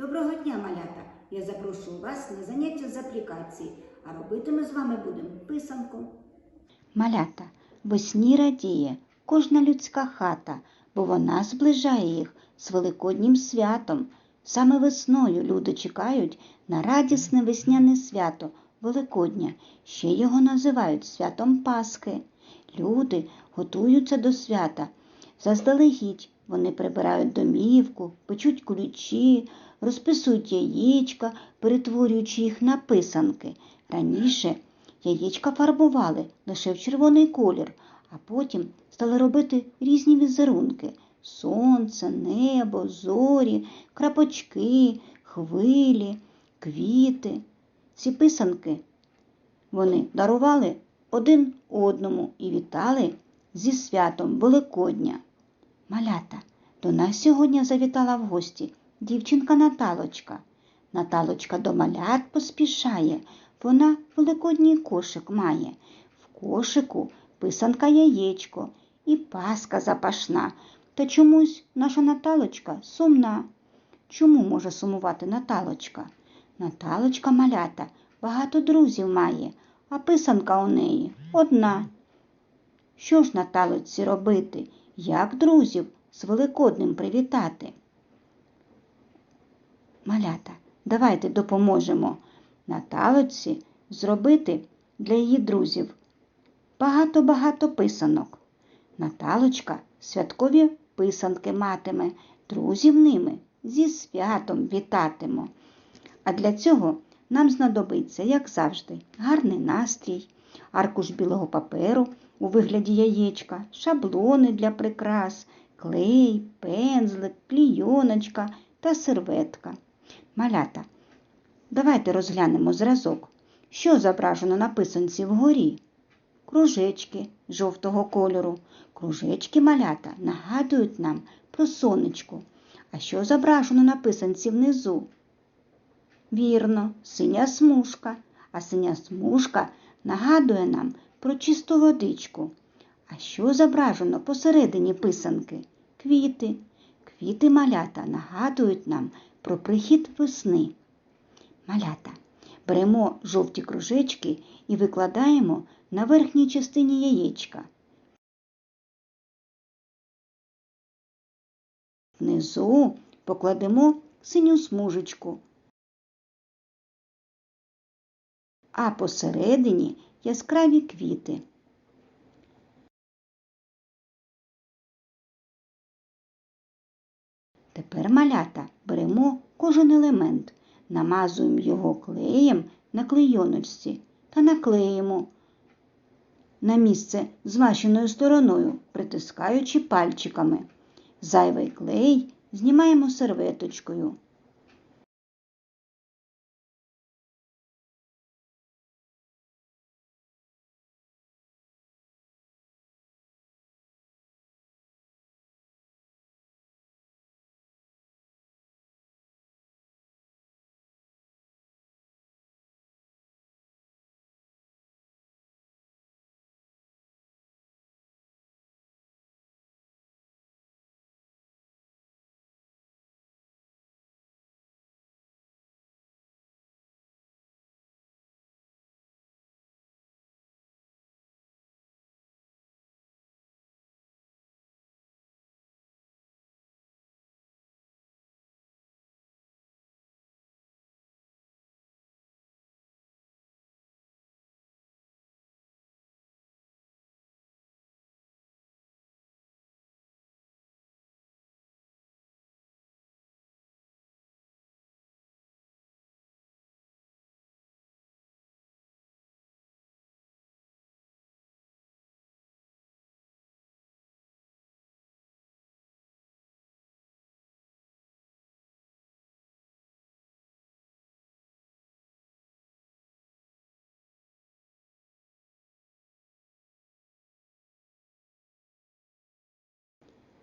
Доброго дня, малята! Я запрошую вас на заняття з аплікації, а робити ми з вами будемо писанку. Малята, весні радіє кожна людська хата, бо вона зближає їх з великоднім святом. Саме весною люди чекають на радісне весняне свято Великодня. Ще його називають святом Пасхи. Люди готуються до свята. Заздалегідь вони прибирають домівку, печуть кулічі, розписують яєчка, перетворюючи їх на писанки. Раніше яєчка фарбували лише в червоний колір, а потім стали робити різні візерунки сонце, небо, зорі, крапочки, хвилі, квіти. Ці писанки вони дарували один одному і вітали зі святом Великодня. Малята, до нас сьогодні завітала в гості дівчинка Наталочка. Наталочка до малят поспішає, вона великодній кошик має. В кошику писанка яєчко і паска запашна. Та чомусь наша Наталочка сумна. Чому може сумувати Наталочка? Наталочка малята багато друзів має, а писанка у неї одна. Що ж Наталочці робити? Як друзів з Великодним привітати? Малята, давайте допоможемо Наталочці зробити для її друзів багато-багато писанок. Наталочка святкові писанки матиме, друзів ними зі святом вітатимо. А для цього нам знадобиться, як завжди, гарний настрій, аркуш білого паперу у вигляді яєчка, шаблони для прикрас, клей, пензлик, клійоночка та серветка. Малята, давайте розглянемо зразок, що зображено на писанці вгорі. Кружечки жовтого кольору. Кружечки малята нагадують нам про сонечко. А що зображено на писанці внизу? Вірно, синя смужка, а синя смужка нагадує нам про чисту водичку. А що зображено посередині писанки? Квіти. Квіти малята нагадують нам про прихід весни. Малята. Беремо жовті кружечки і викладаємо на верхній частині яєчка. Внизу покладемо синю смужечку, а посередині яскраві квіти. Тепер малята беремо кожен елемент, намазуємо його клеєм на клейоночці та наклеїмо на місце змащеною стороною, притискаючи пальчиками. Зайвий клей знімаємо серветочкою.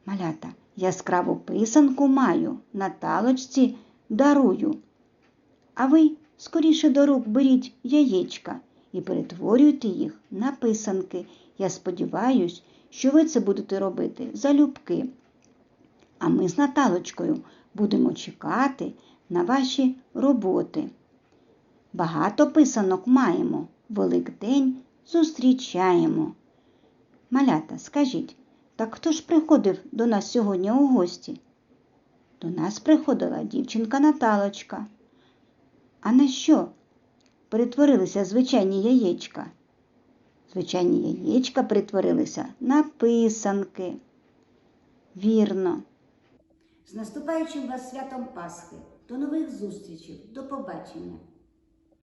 Малята, яскраву писанку маю, Наталочці дарую. А ви скоріше до рук беріть яєчка і перетворюйте їх на писанки. Я сподіваюсь, що ви це будете робити залюбки. А ми з Наталочкою будемо чекати на ваші роботи. Багато писанок маємо, Великдень зустрічаємо. Малята, скажіть, так хто ж приходив до нас сьогодні у гості? До нас приходила дівчинка Наталочка. А на що перетворилися звичайні яєчка? Звичайні яєчка перетворилися на писанки. Вірно. З наступаючим вас святом Пасхи. До нових зустрічей. До побачення.